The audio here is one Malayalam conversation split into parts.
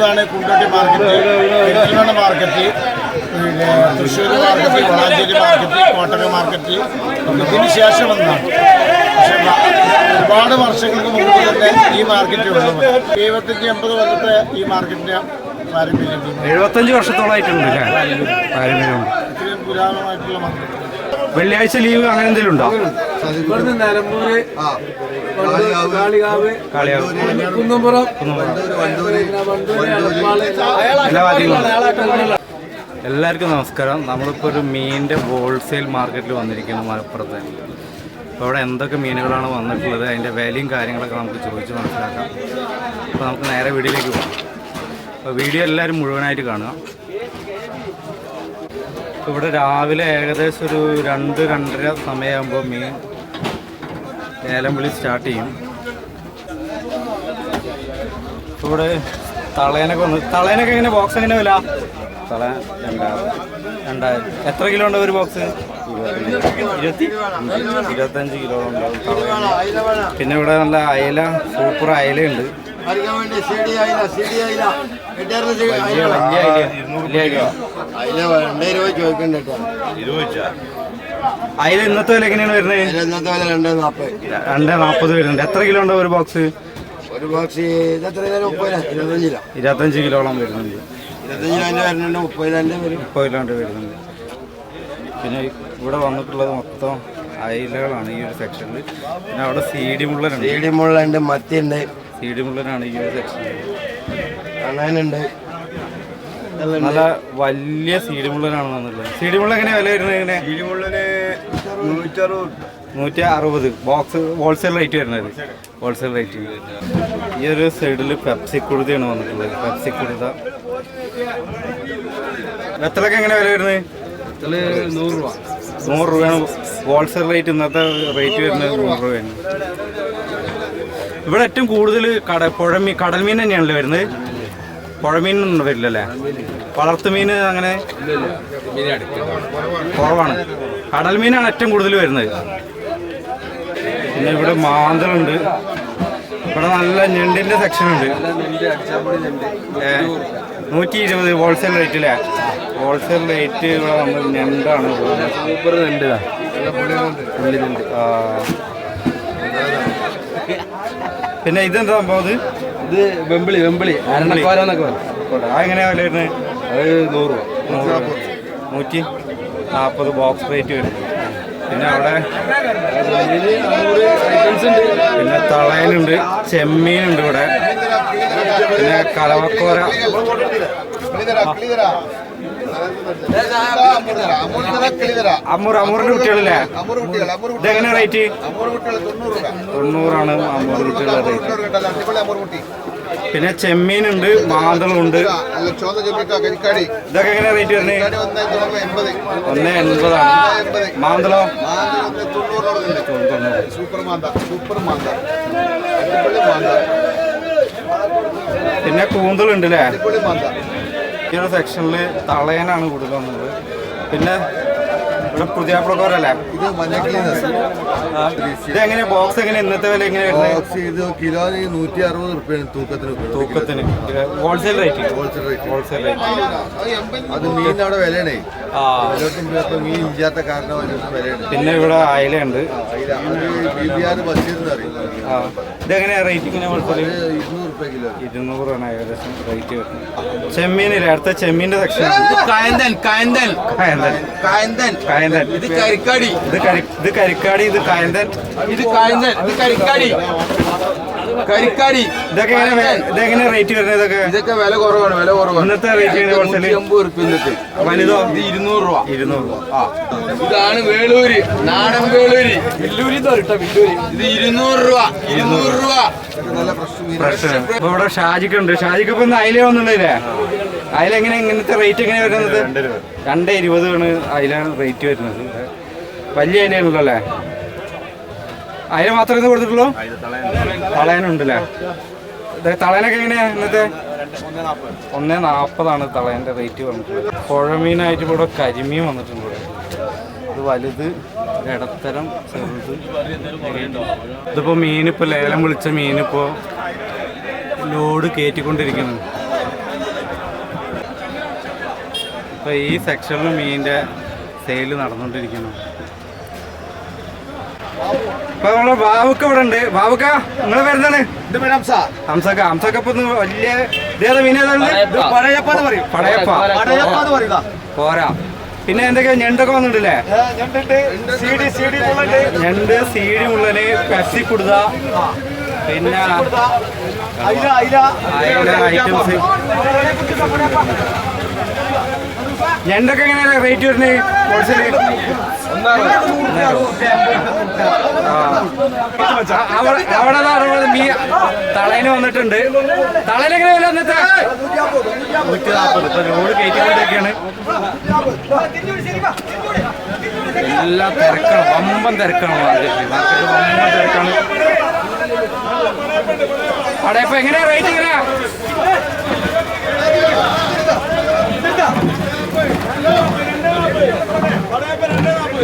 ഇതാണ് കുണ്ടോട്ടി മാർക്കറ്റ്. പെരിന്തൽമണ്ണ മാർക്കറ്റ്. പിന്നെ Thrissur market Valanchery market Kottakkal market. ഇതിന് ശേഷം വന്നതാണ് പക്ഷെ ഒരുപാട് വർഷങ്ങൾക്ക് മുമ്പ് തന്നെ ഈ മാർക്കറ്റ് ഉള്ളത് എഴുപത്തഞ്ച് എൺപത് കൊല്ലത്തെ ഈ മാർക്കറ്റിന്റെ പാരമ്പര്യം. എഴുപത്തഞ്ച് വർഷത്തോളമായിട്ടുണ്ട് പാരമ്പര്യമുണ്ട് ഇത്രയും പുരാതനമായിട്ടുള്ള മാർക്കറ്റ്. വെള്ളിയാഴ്ച ലീവ് അങ്ങനെ എന്തെങ്കിലും ഉണ്ടോ? ഇവിടുന്ന് നിലമ്പൂര് കാളികാവ് കാളിയാവ് കുന്നമ്പുറം എല്ലാ ഭാഗങ്ങളും എല്ലാവർക്കും നമസ്കാരം. നമ്മളിപ്പോൾ ഒരു മീനിന്റെ ഹോൾസെയിൽ മാർക്കറ്റിൽ വന്നിരിക്കുന്നു മലപ്പുറത്ത്. അപ്പോൾ അവിടെ എന്തൊക്കെ മീനുകളാണ് വന്നിട്ടുള്ളത് അതിന്റെ വിലയും കാര്യങ്ങളൊക്കെ നമുക്ക് ചോദിച്ച് മനസ്സിലാക്കാം. അപ്പോൾ നമുക്ക് നേരെ വീഡിയോയിലേക്ക് പോകാം. അപ്പോൾ വീഡിയോ എല്ലാവരും മുഴുവനായിട്ട് കാണുക. ഇവിടെ രാവിലെ ഏകദേശം ഒരു രണ്ട് രണ്ടര സമയമാകുമ്പോൾ മീൻ ഏലം വിളി സ്റ്റാർട്ട് ചെയ്യും. ഇവിടെ തളയനൊക്കെ വന്ന്. തളയനൊക്കെ എങ്ങനെ? ബോക്സ് എങ്ങനെ വില തള രണ്ടായിരം രണ്ടായിരം. എത്ര കിലോ ഉണ്ട് ഒരു ബോക്സ് ഇരുപത്തി ഇരുപത്തഞ്ച് കിലോ ഉണ്ടാവും പിന്നെ ഇവിടെ നല്ല അയല സൂപ്പർ അയലയുണ്ട്. രണ്ടേ രൂപ ചോദിക്കണ്ടോ അയല ഇന്നത്തെ വില എങ്ങനെയാണ് വരുന്നത്? ഇന്നത്തെ വില രണ്ടേ നാൽപ്പത് രണ്ട് നാൽപ്പത് വരുന്നുണ്ട്. എത്ര കിലോ ഉണ്ടോ ഒരു ബോക്സ്? ഒരു ബോക്സ് ഇതെത്ര ഇരുപത്തഞ്ച് കിലോളം വരുന്നുണ്ട്. ഇരുപത്തഞ്ചിലാന്റെ വരുന്നുണ്ട് വരും. മുപ്പത് കിലോണ്ട് വരുന്നുണ്ട്. പിന്നെ ഇവിടെ വന്നിട്ടുള്ളത് മൊത്തം അയിലകളാണ് ഈ ഒരു സെക്ഷനിൽ പിന്നെ അവിടെ സി ഡി മുള്ളനുണ്ട് മത്തി മത്തിയുണ്ട്. സി ഡി മുള്ളനാണ് ഈ ഒരു സെക്ഷൻ കാണാനുണ്ട്. നല്ല വലിയ സി ഡി മുള്ളനാണ് വന്നിട്ടുള്ളത്. സി ഡി മുള്ള എങ്ങനെ വില വരുന്നത് എങ്ങനെ? നൂറ്ററുപത്. നൂറ്റി അറുപത് ബോക്സ് ഹോൾസെയിൽ റേറ്റ് വരുന്നത്. ഹോൾസെയിൽ റേറ്റ് ഈ ഒരു സൈഡിൽ പെപ്സി കുഴുതയാണ് വന്നിട്ടുള്ളത്. പെപ്സി കുഴുത വെത്തലൊക്കെ എങ്ങനെ വില വരുന്നത്? നൂറ് രൂപ. നൂറ് രൂപയാണ്. ഹോൾസെയിൽ റേറ്റ് ഇന്നത്തെ റേറ്റ് വരുന്നത് നൂറ് രൂപയാണ്. ഇവിടെ ഏറ്റവും കൂടുതൽ കട പുഴമീൻ കടൽ മീൻ തന്നെയാണല്ലോ വരുന്നത്. പുഴമീനൊന്നും വരില്ലല്ലേ? വളർത്തുമീൻ അങ്ങനെ കുറവാണ്. കടൽ മീനാണ് ഏറ്റവും കൂടുതൽ വരുന്നത്. പിന്നെ ഇവിടെ മാന്തളുണ്ട്. ഇവിടെ നല്ല ഞണ്ടിന്റെ സെക്ഷൻ ഉണ്ട് നൂറ്റി ഇരുപത് ഹോൾസെയിൽ റേറ്റ് അല്ലേ ഹോൾസെയിൽ റേറ്റ് ഇവിടെ നമ്മൾ ഞണ്ടാണ്. സൂപ്പർ ഞണ്ട് ആ. പിന്നെ ഇതെന്താ സംഭവം ഇത് ഇത് വെമ്പിളി വെമ്പിളി എന്നൊക്കെ പറയും. അത് നൂറ് രൂപ. നൂറ് നൂറ്റി നാൽപ്പത് ബോക്സ് റേറ്റ് വരും. പിന്നെ അവിടെ പിന്നെ തളയനുണ്ട് ചെമ്മീനുണ്ട് ഇവിടെ. പിന്നെ കലവക്കോര. അമ്മൂർ അമ്മൂറിന്റെ കുട്ടികളല്ലേ? ഇതെങ്ങനെ റേറ്റ്? തൊണ്ണൂറാണ് അമ്മൂർ കുട്ടികളുടെ റേറ്റ്. പിന്നെ ചെമ്മീനുണ്ട് മാന്തളുണ്ട്. ഇതൊക്കെ എങ്ങനെ റേറ്റ് വരുന്നത് ഒന്ന് എൺപതാണ്. മാന്തളോ? സൂപ്പർ മാന്ത സൂപ്പർ മാന്ത പിന്നെ കൂന്തലുണ്ട് അല്ലേ ഈ ഒരു സെക്ഷനിൽ തളയനാണ് കൂടുതൽ വന്നത്. പിന്നെ ഇവിടെ പുതിയ പ്രകാരല്ലേ ഇത് മഞ്ഞക്കിളിനസ് ഇത് എങ്ങനെ ബോക്സ് എങ്ങനെ ഇന്നത്തെ വില എങ്ങനെ ബോക്സ് ഇത് കിലോന് നൂറ്റി അറുപത് റുപ്യാണ് തൂക്കത്തിന് തൂക്കത്തിന്. Wholesale rate wholesale rate wholesale rate അത് മീൻ അവിടെ വിലയാണേ. മീൻ ഇല്ലാത്ത കാരണം വിലയാണ്. പിന്നെ ഇവിടെ അയലയുണ്ട്. ഇതെങ്ങനെയാ റേറ്റ് ഇങ്ങനെ ഇരുന്നൂറാണ് ഏകദേശം റേറ്റ് വരുന്നത്. ചെമ്മീനില്ല? അടുത്ത ചെമ്മീന്റെ സെക്ഷൻ കായന്തൻ കായന്തൻ. കായന്തൻ. കായന്തൻ. കായന്തൻ. ഇത് കരിക്കാടി. ഇത് കരി ഇത് കരിക്കാടി ഇത് കായന്തൻ. ഇത് കായന്തൻ ഇത് കരിക്കാടി. കരിക്കാടി ഇതൊക്കെ ഇതെങ്ങനെ റേറ്റ് വരുന്നത് ഇതൊക്കെ? ഇതൊക്കെ വില കുറവാണ് വില കുറവാണ്. ഇന്നത്തെ റേറ്റ് അമ്പത് റുപ്യ ഇന്നത്തെ വലുതോ ഇത് ഇരുന്നൂറ് രൂപ. ഇരുന്നൂറ് രൂപ. ആ. ഇതാണ് വേളൂര് നാടൻ വേളൂര്. വില്ലൂരി വില്ലൂരി. ഇത് ഇരുന്നൂറ് രൂപ. ഇരുന്നൂറ് രൂപ. ഇവിടെ ഷാജിക്ക് ഉണ്ട് ഷാജിക്ക് ഇപ്പൊ അയില വന്നിട്ടില്ലേ അയില എങ്ങനെ ഇങ്ങനത്തെ റേറ്റ് എങ്ങനെ വരുന്നത്? രണ്ട് ഇരുപത്. ആണ് അയില റേറ്റ് വരുന്നത്. വലിയ അയിലാണല്ലോ അല്ലേ? അയില മാത്രമേ കൊടുത്തിട്ടുള്ളൂ? തളയനുണ്ടല്ലേ? തളയനൊക്കെ എങ്ങനെയാ ഇന്നത്തെ? ഒന്നേ നാൽപ്പതാണ് തളയന്റെ റേറ്റ് വന്നിട്ടുള്ളത് പുഴമീനായിട്ട് ഇവിടെ കരിമീൻ വന്നിട്ടുണ്ട് ഇവിടെ. ഇത് വലുത് ഇടത്തരം ചെറുത്. ഇതിപ്പോൾ മീനിപ്പോൾ ലേലം വിളിച്ച മീനിപ്പോൾ ലോഡ് കയറ്റിക്കൊണ്ടിരിക്കുന്നു അപ്പോൾ ഈ സെക്ഷനിൽ മീനിന്റെ സെയിൽ നടന്നുകൊണ്ടിരിക്കുന്നു ഇപ്പൊ നമ്മളെ ബാബുക്ക ഇവിടെ ഉണ്ട്. ബാബുക്ക നിങ്ങൾ വരുന്നതാണ്. ഹംസക്ക ഹംസക്ക ഇപ്പൊ വലിയ ഇതേതാ മീൻ ഏതാണ് പടയപ്പ. പോരാ. പിന്നെ എന്തൊക്കെയാ? ഞണ്ടൊക്കെ വന്നിട്ടില്ലേ? ഞണ്ട് സീഡി മുള്ളന് പെസി കുടുത. പിന്നെ ഐറ്റംസ്. ഞണ്ടൊക്കെ എങ്ങനെയാ റേറ്റ് വരുന്നത് അവിടെ അറുപത് മീ തളേന് വന്നിട്ടുണ്ട്. തളേന് എങ്ങനെ വില വന്നിട്ട് നൂറ്റി നാൽപ്പത് ഇപ്പൊ ലോഡ് കയറ്റിക്കൊണ്ടിരിക്കുകയാണ് എല്ലാം തിരക്കാണ്. വമ്പൻ തിരക്കാണ് തിരക്കാണ്. അവിടെ ഇപ്പൊ എങ്ങനെയാ റേറ്റ് എങ്ങനെയാ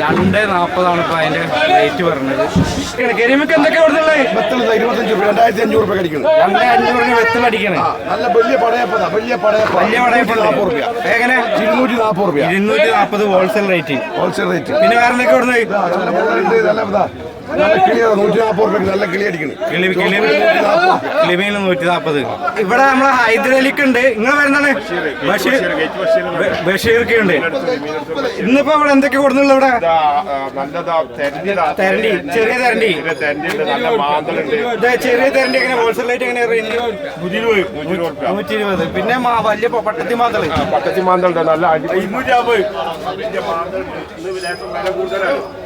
രണ്ട് നാൽപ്പതാണ് ഇപ്പൊ അതിന്റെ റേറ്റ് പറഞ്ഞത് കരിമിക്ക് എന്തൊക്കെ കൊടുത്തുള്ളത് ഇരുപത്തഞ്ച് രൂപ രണ്ടായിരത്തി അഞ്ഞൂറ് രൂപ രണ്ട് വെത്തലടിക്കണേ നല്ല വലിയ പടയപ്പതാ വലിയ പടയപ്പ വലിയ നാൽപ്പത് രൂപ. പടയപ്പുണ്ട് എങ്ങനെ? ഇരുന്നൂറ്റി നാൽപ്പത് രൂപ. ഇരുന്നൂറ്റി നാൽപ്പത് ഹോൾസെയിൽ റേറ്റ് ഹോൾസെയിൽ റേറ്റ് പിന്നെ വേറെ എന്തൊക്കെ കൊടുത്തത്? നല്ല മുതലുണ്ട്, നല്ല ഇതാ. നല്ല നൂറ്റി നാൽപ്പത് രൂപയ്ക്ക് നല്ല കിളി അടിക്കണം. കിളി കിളി കിളിമീൻ നൂറ്റി നാൽപ്പത് ഇവിടെ നമ്മളെ ഹൈദരലിക്ക് ഉണ്ട്. നിങ്ങൾ വരുന്നതാണ് ബഷീർ ബഷീർക്ക് ഉണ്ട്. ഇന്നിപ്പോ ഇവിടെ എന്തൊക്കെ കൊടുക്കുന്നുള്ളു ഇവിടെ? തരണ്ടി ചെറിയ തരണ്ടി. ചെറിയ തരണ്ടി എങ്ങനെ? ഹോൾസെയിൽ ആയിട്ട് എങ്ങനെ റേഞ്ച് നൂറ്റി ഇരുപത് പിന്നെ മാ- വലിയ പട്ടത്തി മാന്തൾ. പട്ടത്തി മാന്തളുണ്ട് നല്ല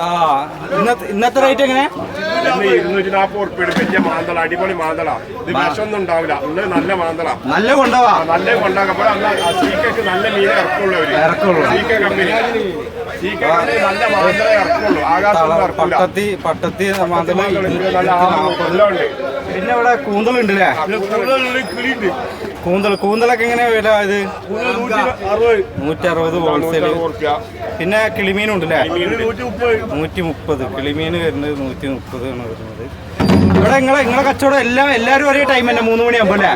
ആ ഇന്നത്തെ ഇന്നത്തെ റേറ്റ് എങ്ങനെ? ഇരുന്നൂറ്റി നാൽപ്പത് ഉറുപ്പിയുടെ വലിയ മാന്തള അടിപൊളി മാന്തള. ഇത് വിഷമൊന്നും ഉണ്ടാവില്ല. ഇന്ന് നല്ല മാന്തള. നല്ല കൊണ്ടുപോവാ നല്ല കൊണ്ടാക്കപ്പോൾ അന്ന് ആ സീക്കയ്ക്ക് നല്ല മീനെ ഇറക്കുള്ളൂ. അവർ ഇറക്കുള്ളൂ. സീക്ക കമ്പനി. പട്ടത്തി പട്ടത്തി പിന്നെ ഇവിടെ കൂന്തലുണ്ട് അല്ലേ കൂന്തൽ കൂന്തലൊക്കെ എങ്ങനെയാ വില ഇത്? നൂറ്റി അറുപത് ഹോൾസെയിൽ പിന്നെ കിളിമീനുണ്ട് അല്ലേ നൂറ്റി മുപ്പത് കിളിമീൻ വരുന്നത് നൂറ്റി മുപ്പത് ആണ് വരുന്നത്. ഇവിടെ നിങ്ങളെ നിങ്ങളെ കച്ചവടം എല്ലാം എല്ലാവരും ഒരേ ടൈം തന്നെ. മൂന്ന് മണിയാകുമ്പോൾ അല്ലേ?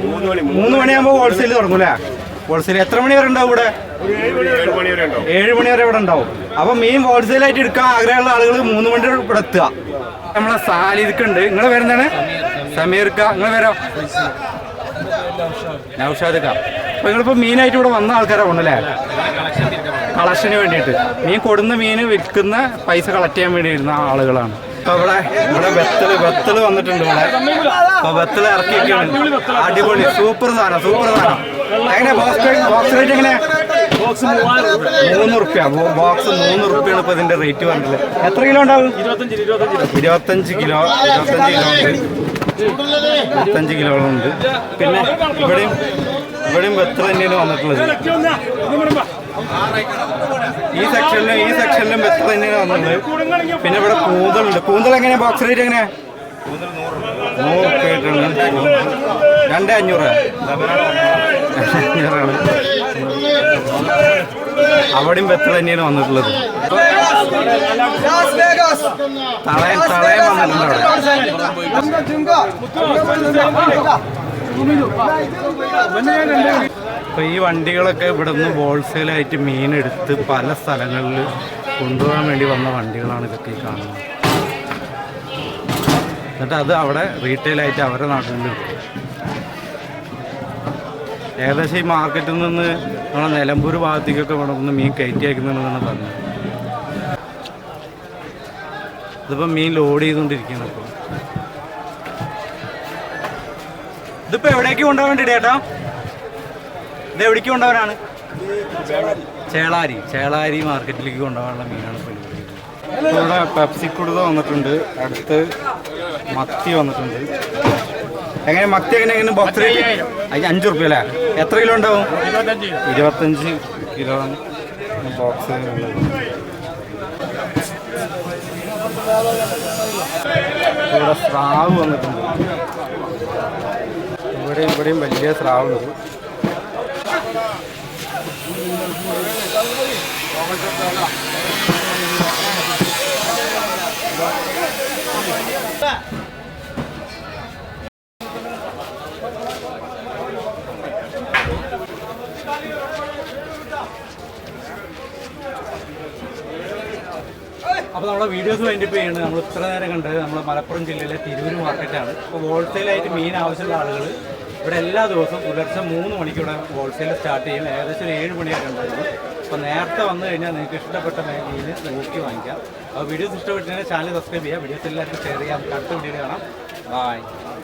മൂന്ന് മണിയാകുമ്പോൾ ഹോൾസെയിൽ തുടങ്ങും അല്ലേ ഹോൾസെയിൽ എത്ര മണി വരെ ഉണ്ടാവും ഇവിടെ? ഏഴ് മണി വരെ ഇവിടെ ഉണ്ടാവും. അപ്പൊ മീൻ ഹോൾസെയിൽ ആയിട്ട് എടുക്കാൻ ആഗ്രഹമുള്ള ആളുകൾ മൂന്ന് മണി ഇവിടെ എത്തുക. നമ്മളെ സാലിദ്ക്കുണ്ട് നിങ്ങൾ വരുന്നതാണ് സമീർക്ക. നിങ്ങൾ വരാം നൗഷാദിക്ക അപ്പൊ നിങ്ങളിപ്പോ മീനായിട്ട് ഇവിടെ വന്ന ആൾക്കാരാണ് ഉണ്ടല്ലേ കളക്ഷന് വേണ്ടിയിട്ട്. മീൻ കൊടുന്ന മീൻ വിൽക്കുന്ന പൈസ കളക്ട് ചെയ്യാൻ വേണ്ടി ഇരുന്ന ആളുകളാണ് ഇവിടെ ഇവിടെ വെത്തൽ വെത്തൽ വന്നിട്ടുണ്ട് ഇവിടെ. അപ്പൊ വെത്തൽ ഇറക്കിയൊക്കെയാണ് അടിപൊളി സൂപ്പർ സാധനം സൂപ്പർ സാധനം. എങ്ങനെ ബോക്സ് ബോക്സ് റേറ്റ് എങ്ങനെ? മൂന്ന് റുപ്യ ബോക്സ് മൂന്ന് റുപ്യാണ് ഇപ്പൊ ഇതിന്റെ റേറ്റ് പറഞ്ഞിട്ടുള്ളത് എത്ര കിലോ ഉണ്ടാവും? ഇരുപത്തഞ്ച് കിലോ. ഇരുപത്തഞ്ച് കിലോ ഉണ്ട്. ഇരുപത്തഞ്ച് ഉണ്ട്. പിന്നെ ഇവിടെയും ഇവിടെയും എത്ര തന്നെയാണ് വന്നിട്ടുള്ളത്? ഈ സെക്ഷനിലും ഈ സെക്ഷനിലും എത്ര തന്നെയാണ് വന്നിട്ടുള്ളത്? പിന്നെ ഇവിടെ കൂന്തലുണ്ട് കൂന്തൽ എങ്ങനെയാ ബോക്സ് റേറ്റ് എങ്ങനെയാ നൂറ് രൂപ ആയിട്ടുണ്ട്. രണ്ട് അഞ്ഞൂറ് അവിടെയും എത്ര തന്നെയാണ് വന്നിട്ടുള്ളത്. അപ്പൊ ഈ വണ്ടികളൊക്കെ ഇവിടുന്ന് ഹോൾസെയിലായിട്ട് മീൻ എടുത്ത് പല സ്ഥലങ്ങളിൽ കൊണ്ടുപോകാൻ വേണ്ടി വന്ന വണ്ടികളാണ് ഇതൊക്കെ കാണുന്നത്. എന്നിട്ട് അത് അവിടെ റീറ്റെയിലായിട്ട് അവരുടെ നാട്ടിൽ ഏകദേശം ഈ മാർക്കറ്റിൽ നിന്ന് നമ്മളെ നിലമ്പൂർ ഭാഗത്തേക്കൊക്കെ വേണം ഒന്ന് മീൻ കയറ്റി അയക്കുന്നുണ്ടെന്നാണ് പറഞ്ഞത്. ഇതിപ്പോൾ മീൻ ലോഡ് ചെയ്തുകൊണ്ടിരിക്കുകയാണ് ഇപ്പോൾ ഇതിപ്പോൾ എവിടേക്ക് കൊണ്ടുപോകാൻ വേണ്ടി ചേട്ടാ ഇത് എവിടേക്ക് കൊണ്ടുപോകാനാണ്? ചേളാരി. ചേളാരി മാർക്കറ്റിലേക്ക് കൊണ്ടുപോകാനുള്ള മീനാണ് ഇപ്പോൾ ഇവിടെ ഇവിടെ പെപ്സി കുടുത വന്നിട്ടുണ്ട്. അടുത്ത് മത്തി വന്നിട്ടുണ്ട്. എങ്ങനെ മത്തി എങ്ങനെ എങ്ങനെ ബോക്സ് റേറ്റ് അഞ്ച് റുപ്യ അല്ലേ എത്ര കിലോ ഉണ്ടാവും? ഇരുപത്തഞ്ച് കിലോ ബോക്സ് ഇവിടെ സ്രാവ് വന്നിട്ടുണ്ട്. ഇവിടെയും ഇവിടെയും വലിയ സ്രാവുണ്ട്. അപ്പോൾ നമ്മുടെ വീഡിയോസ് വൈൻഡപ്പ് ചെയ്യുന്നത് നമ്മൾ ഇത്ര നേരം കണ്ടത് നമ്മുടെ മലപ്പുറം ജില്ലയിലെ തിരൂർ മാർക്കറ്റാണ് ഇപ്പോൾ ഹോൾസെയിലായിട്ട് മീൻ ആവശ്യമുള്ള ആളുകൾ ഇവിടെ എല്ലാ ദിവസവും പുലർച്ചെ മൂന്ന് മണിക്ക് ഇവിടെ ഹോൾസെയിൽ സ്റ്റാർട്ട് ചെയ്യും. ഏകദേശം ഒരു ഏഴ് മണിയൊക്കെ ഉണ്ടായിരുന്നു അപ്പോൾ നേരത്തെ വന്നു കഴിഞ്ഞാൽ നിങ്ങൾക്ക് ഇഷ്ടപ്പെട്ട മീൻ നോക്കി വാങ്ങിക്കാം. അപ്പോൾ വീഡിയോസ് ഇഷ്ടപ്പെട്ടിട്ടുണ്ടെങ്കിൽ ചാനൽ സബ്സ്ക്രൈബ് ചെയ്യുക. വീഡിയോസ് എല്ലാവർക്കും ഷെയർ ചെയ്യാം. അടുത്ത വീഡിയോ കാണാം. ബൈ